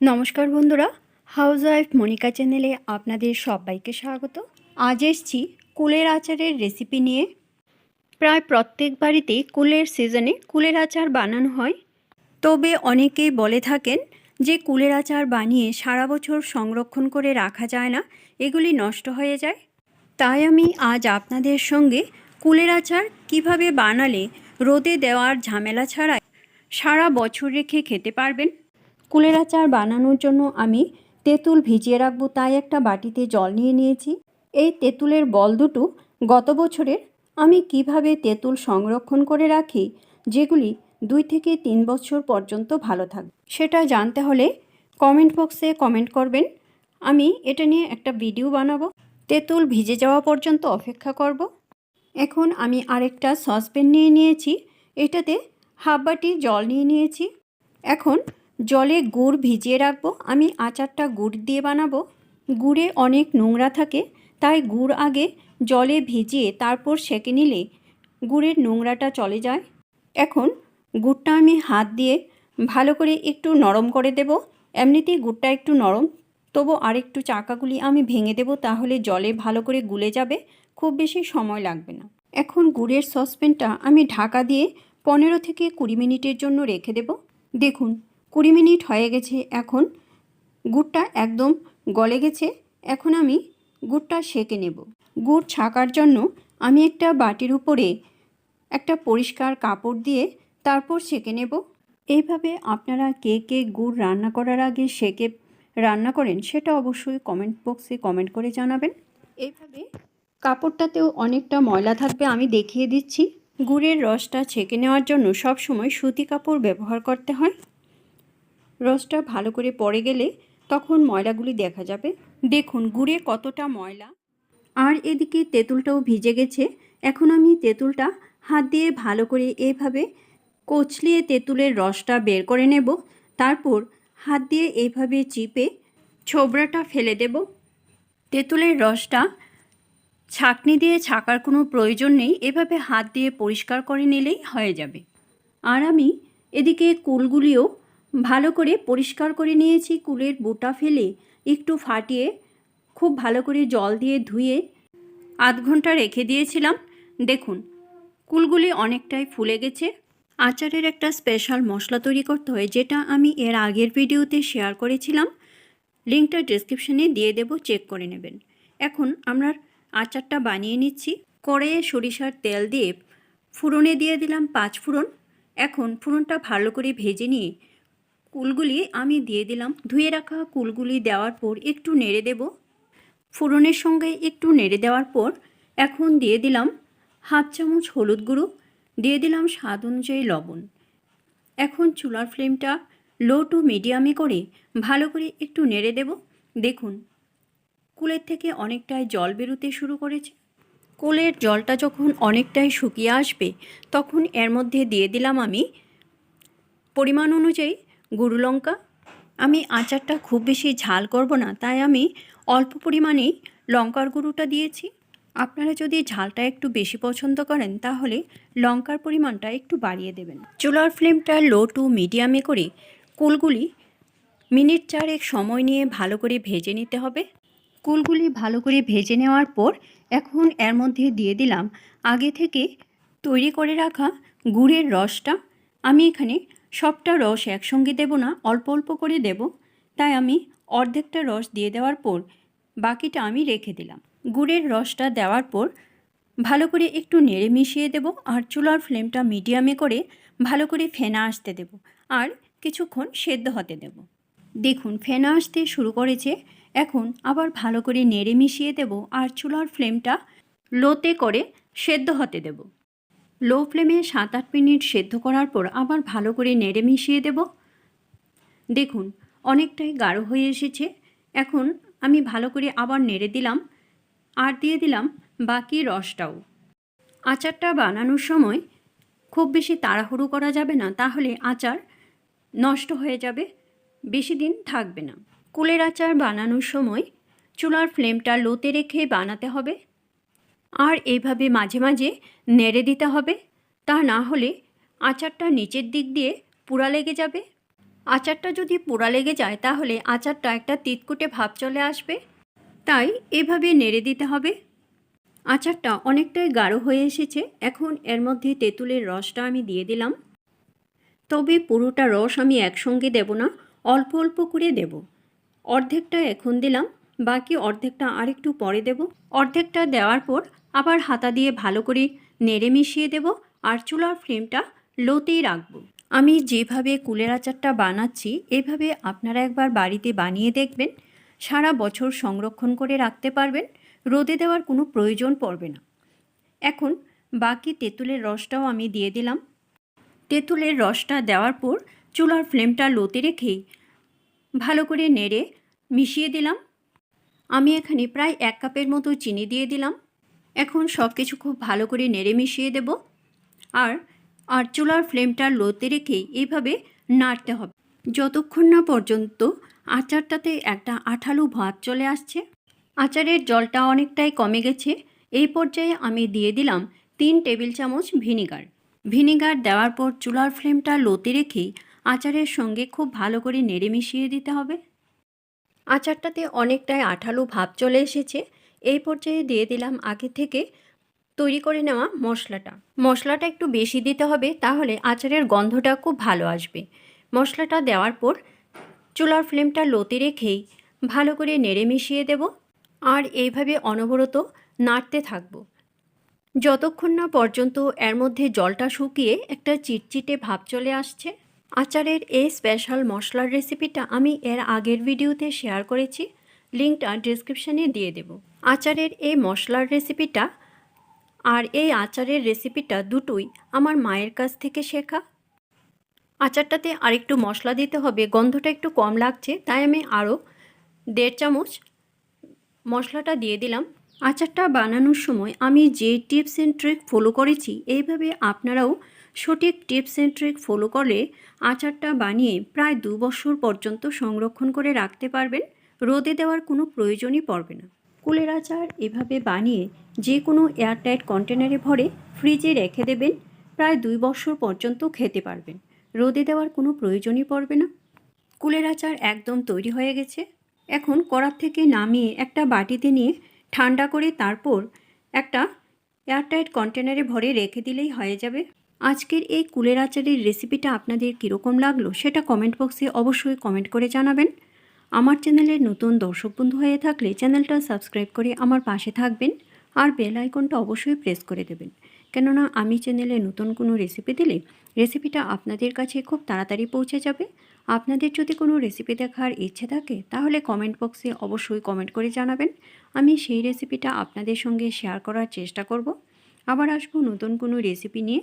নমস্কার বন্ধুরা house wife Monika চ্যানেলে আপনাদের সবাইকে স্বাগত। আজ এসছি কুলের আচারের রেসিপি নিয়ে। প্রায় প্রত্যেক বাড়িতেই কুলের সিজনে কুলের আচার বানানো হয়। তবে অনেকেই বলে থাকেন যে কুলের আচার বানিয়ে সারা বছর সংরক্ষণ করে রাখা যায় না, এগুলি নষ্ট হয়ে যায়। তাই আমি আজ আপনাদের সঙ্গে কুলের আচার কীভাবে বানালে রোদে দেওয়ার ঝামেলা ছাড়াই সারা বছর রেখে খেতে পারবেন কুলের আচার বানানোর জন্য আমি তেঁতুল ভিজিয়ে রাখব, তাই একটা বাটিতে জল নিয়ে নিয়েছি। এই তেঁতুলের বল দুটো গত বছরের আমি কীভাবে তেঁতুল সংরক্ষণ করে রাখি, যেগুলি দুই থেকে তিন বছর পর্যন্ত ভালো থাকবে সেটা জানতে হলে কমেন্ট বক্সে কমেন্ট করবেন। আমি এটা নিয়ে একটা ভিডিও বানাবো। তেঁতুল ভিজে যাওয়া পর্যন্ত অপেক্ষা করব। এখন আমি আরেকটা সসপ্যান নিয়ে নিয়েছি। এটাতে হাফ বাটি জল নিয়ে নিয়েছি। এখন জলে গুড় ভিজিয়ে রাখব। আমি আচারটা গুড় দিয়ে বানাবো। গুড়ে অনেক নোংরা থাকে, তাই গুড় আগে জলে ভিজিয়ে তারপর সেঁকে নিলে গুড়ের নোংরাটা চলে যায়। এখন গুড়টা আমি হাত দিয়ে ভালো করে একটু নরম করে দেব। এমনিতেই গুড়টা একটু নরম, তবু আরেকটু চাকাগুলি আমি ভেঙে দেব, তাহলে জলে ভালো করে গুলে যাবে, খুব বেশি সময় লাগবে না। এখন গুড়ের সসপ্যানটা আমি ঢাকা দিয়ে পনেরো থেকে কুড়ি মিনিটের জন্য রেখে দেব। দেখুন কুড়ি মিনিট হয়ে গেছে এখন। গুড়টা একদম গলে গেছে। এখন আমি গুড়টা সেঁকে নেব। গুড় ছাকার জন্য আমি একটা বাটির উপরে একটা পরিষ্কার কাপড় দিয়ে তারপর সেঁকে নেব। এইভাবে আপনারা কে কে গুড় রান্না করার আগে সেঁকে রান্না করেন সেটা অবশ্যই কমেন্ট বক্সে কমেন্ট করে জানাবেন। এইভাবে কাপড়টাতেও অনেকটা ময়লা থাকবে আমি দেখিয়ে দিচ্ছি। গুড়ের রসটা ছেঁকে নেওয়ার জন্য সব সময় সুতি কাপড় ব্যবহার করতে হয়। রসটা ভালো করে পড়ে গেলে তখন ময়লাগুলি দেখা যাবে। দেখুন, গুড়ে কতটা ময়লা। আর এদিকে তেঁতুলটাও ভিজে গেছে। এখন আমি তেঁতুলটা হাত দিয়ে ভালো করে এভাবে কচলিয়ে তেঁতুলের রসটা বের করে নেব। তারপর হাত দিয়ে এইভাবে চিপে ছোবড়াটা ফেলে দেব। তেঁতুলের রসটা ছাকনি দিয়ে ছাকার কোনো প্রয়োজন নেই। এভাবে হাত দিয়ে পরিষ্কার করে নিলেই হয়ে যাবে। আর আমি এদিকে কুলগুলিও ভালো করে পরিষ্কার করে নিয়েছি, কুলের বোটা ফেলে একটু ফাটিয়ে, খুব ভালো করে জল দিয়ে ধুয়ে আধ ঘণ্টা রেখে দিয়েছিলাম। দেখুন, কুলগুলি অনেকটাই ফুলে গেছে। আচারের একটা স্পেশাল মশলা তৈরি করতে হয়, যেটা আমি এর আগের ভিডিওতে শেয়ার করেছিলাম। লিঙ্কটা ডিসক্রিপশনে দিয়ে দেব চেক করে নেবেন। এখন আমরা আচারটা বানিয়ে নিচ্ছি। কড়াইয়ে সরিষার তেল দিয়ে ফুরনে দিয়ে দিলাম পাঁচ ফুরন এখন ফুরনটা ভালো করে ভেজে নিয়ে কুলগুলি আমি দিয়ে দিলাম। ধুয়ে রাখা কুলগুলি দেওয়ার পর একটু নেড়ে দেব। ফোড়নের সঙ্গে একটু নেড়ে দেওয়ার পর এখন দিয়ে দিলাম হাফ চামচ হলুদ গুঁড়ো, দিয়ে দিলাম স্বাদ অনুযায়ী লবণ। এখন চুলার ফ্লেমটা লো টু মিডিয়ামে করে ভালো করে একটু নেড়ে দেব। দেখুন, কুলের থেকে অনেকটাই জল বেরোতে শুরু করেছে। কুলের জলটা যখন অনেকটাই শুকিয়ে আসবে, তখন এর মধ্যে দিয়ে দিলাম আমি পরিমাণ অনুযায়ী গুঁড়ো লঙ্কা। আমি আচারটা খুব বেশি ঝাল করব না, তাই আমি অল্প পরিমাণেই লঙ্কার গুঁড়োটা দিয়েছি। আপনারা যদি ঝালটা একটু বেশি পছন্দ করেন, তাহলে লঙ্কার পরিমাণটা একটু বাড়িয়ে দেবেন। চুলার ফ্লেমটা লো টু মিডিয়ামে করে কুলগুলি মিনিট চারেক সময় নিয়ে ভালো করে ভেজে নিতে হবে। কুলগুলি ভালো করে ভেজে নেওয়ার পর এখন এর মধ্যে দিয়ে দিলাম আগে থেকে তৈরি করে রাখা গুড়ের রসটা। আমি এখানে সবটা রস একসঙ্গে দেব না, অল্প অল্প করে দেব। তাই আমি অর্ধেকটা রস দিয়ে দেওয়ার পর বাকিটা আমি রেখে দিলাম। গুড়ের রসটা দেওয়ার পর ভালো করে একটু নেড়ে মিশিয়ে দেব আর চুলার ফ্লেমটা মিডিয়ামে করে ভালো করে ফেনা আসতে দেব আর কিছুক্ষণ সেদ্ধ হতে দেব। দেখুন, ফেনা আসতে শুরু করেছে। এখন আবার ভালো করে নেড়ে মিশিয়ে দেব আর চুলার ফ্লেমটা লোতে করে সেদ্ধ হতে দেব। লো ফ্লেমে সাত আট মিনিট সেদ্ধ করার পর আবার ভালো করে নেড়ে মিশিয়ে দেব। দেখুন, অনেকটাই গাঢ় হয়ে এসেছে। এখন আমি ভালো করে আবার নেড়ে দিলাম আর দিয়ে দিলাম বাকি রসটাও। আচারটা বানানোর সময় খুব বেশি তাড়াহুড়ো করা যাবে না, তাহলে আচার নষ্ট হয়ে যাবে, বেশি দিন থাকবে না। কুলের আচার বানানোর সময় চুলার ফ্লেমটা লোতে রেখে বানাতে হবে। আর এইভাবে মাঝে মাঝে নেড়ে দিতে হবে। তা না হলে আচারটা নিচের দিক দিয়ে পুরা লেগে যাবে। আচারটা যদি পোড়া লেগে যায়, তাহলে আচারটা একটা তিতকুটে ভাব চলে আসবে। তাই এভাবে নেড়ে দিতে হবে। আচারটা অনেকটাই গাঢ় হয়ে এসেছে। এখন এর মধ্যে তেঁতুলের রসটা আমি দিয়ে দিলাম। তবে পুরোটা রস আমি একসঙ্গে দেব না, অল্প অল্প করে দেব। অর্ধেকটা এখন দিলাম। বাকি অর্ধেকটা আরেকটু পরে দেব। অর্ধেকটা দেওয়ার পর আবার হাতা দিয়ে ভালো করে নেড়ে মিশিয়ে দেব আর চুলার ফ্লেমটা লোতেই রাখব। আমি যেভাবে কুলের আচারটা বানাচ্ছি, এভাবে আপনারা একবার বাড়িতে বানিয়ে দেখবেন। সারা বছর সংরক্ষণ করে রাখতে পারবেন, রোদে দেওয়ার কোনো প্রয়োজন পড়বে না। এখন বাকি তেঁতুলের রসটাও আমি দিয়ে দিলাম। তেঁতুলের রসটা দেওয়ার পর চুলার ফ্লেমটা লোতে রেখেই ভালো করে নেড়ে মিশিয়ে দিলাম। আমি এখানে প্রায় এক কাপের মতো চিনি দিয়ে দিলাম। এখন সব কিছু খুব ভালো করে নেড়ে মিশিয়ে দেব। আর আর চুলার ফ্লেমটা লোতে রেখেই এইভাবে নাড়তে হবে। যতক্ষণ না পর্যন্ত আচারটাতে একটা আঠালো ভাত চলে আসছে, আচারের জলটা অনেকটাই কমে গেছে, এই পর্যায়ে আমি দিয়ে দিলাম তিন টেবিল চামচ ভিনিগার। ভিনিগার দেওয়ার পর চুলার ফ্লেমটা লোতে রেখেই আচারের সঙ্গে খুব ভালো করে নেড়ে মিশিয়ে দিতে হবে। আচারটাতে অনেকটাই আঠালো ভাব চলে এসেছে। এই পর্যায়ে দিয়ে দিলাম আগে থেকে তৈরি করে নেওয়া মশলাটা। মশলাটা একটু বেশি দিতে হবে, তাহলে আচারের গন্ধটা খুব ভালো আসবে। মশলাটা দেওয়ার পর চুলার ফ্লেমটা লোতে রেখেই ভালো করে নেড়ে মিশিয়ে দেব। আর এইভাবে অনবরত নাড়তে থাকব। যতক্ষণ না পর্যন্ত এর মধ্যে জলটা শুকিয়ে একটা চিটচিটে ভাব চলে আসছে আচারের এই স্পেশাল মশলার রেসিপিটা আমি এর আগের ভিডিওতে শেয়ার করেছি। লিঙ্কটা ডিসক্রিপশানে দিয়ে দেব। আচারের এই মশলার রেসিপিটা আর এই আচারের রেসিপিটা দুটোই আমার মায়ের কাছ থেকে শেখা। আচারটাতে আরেকটু মশলা দিতে হবে, গন্ধটা একটু কম লাগছে, তাই আমি আরও দেড় চামচ মশলাটা দিয়ে দিলাম। আচারটা বানানোর সময় আমি যে টিপস অ্যান্ড ট্রিক ফলো করেছি, এইভাবে আপনারাও সঠিক টিপস অ্যান্ড ট্রিক ফলো করলে আচারটা বানিয়ে প্রায় দু বছর পর্যন্ত সংরক্ষণ করে রাখতে পারবেন। রোদে দেওয়ার কোনো প্রয়োজনই পড়বে না। কুলের আচার এভাবে বানিয়ে যে কোনো এয়ারটাইট কন্টেনারে ভরে ফ্রিজে রেখে দেবেন। প্রায় দুই বছর পর্যন্ত খেতে পারবেন। রোদে দেওয়ার কোনো প্রয়োজনই পড়বে না। কুলের আচার একদম তৈরি হয়ে গেছে। এখন কড়ার থেকে নামিয়ে একটা বাটিতে নিয়ে ঠান্ডা করে তারপর একটা এয়ারটাইট কন্টেনারে ভরে রেখে দিলেই হয়ে যাবে। আজকের এই কুলের আচারের রেসিপিটা আপনাদের কীরকম লাগল সেটা কমেন্ট বক্সে অবশ্যই কমেন্ট করে জানাবেন। আমার চ্যানেলের নতুন দর্শক বন্ধু হয়ে থাকলে চ্যানেলটা সাবস্ক্রাইব করে আমার পাশে থাকবেন আর বেল আইকনটা অবশ্যই প্রেস করে দেবেন। কেননা আমি চ্যানেলে নতুন কোনো রেসিপি দিলে রেসিপিটা আপনাদের কাছে খুব তাড়াতাড়ি পৌঁছে যাবে। আপনাদের যদি কোনো রেসিপি দেখার ইচ্ছে থাকে তাহলে কমেন্ট বক্সে অবশ্যই কমেন্ট করে জানাবেন। আমি সেই রেসিপিটা আপনাদের সঙ্গে শেয়ার করার চেষ্টা করব। আবার আসব নতুন কোনো রেসিপি নিয়ে।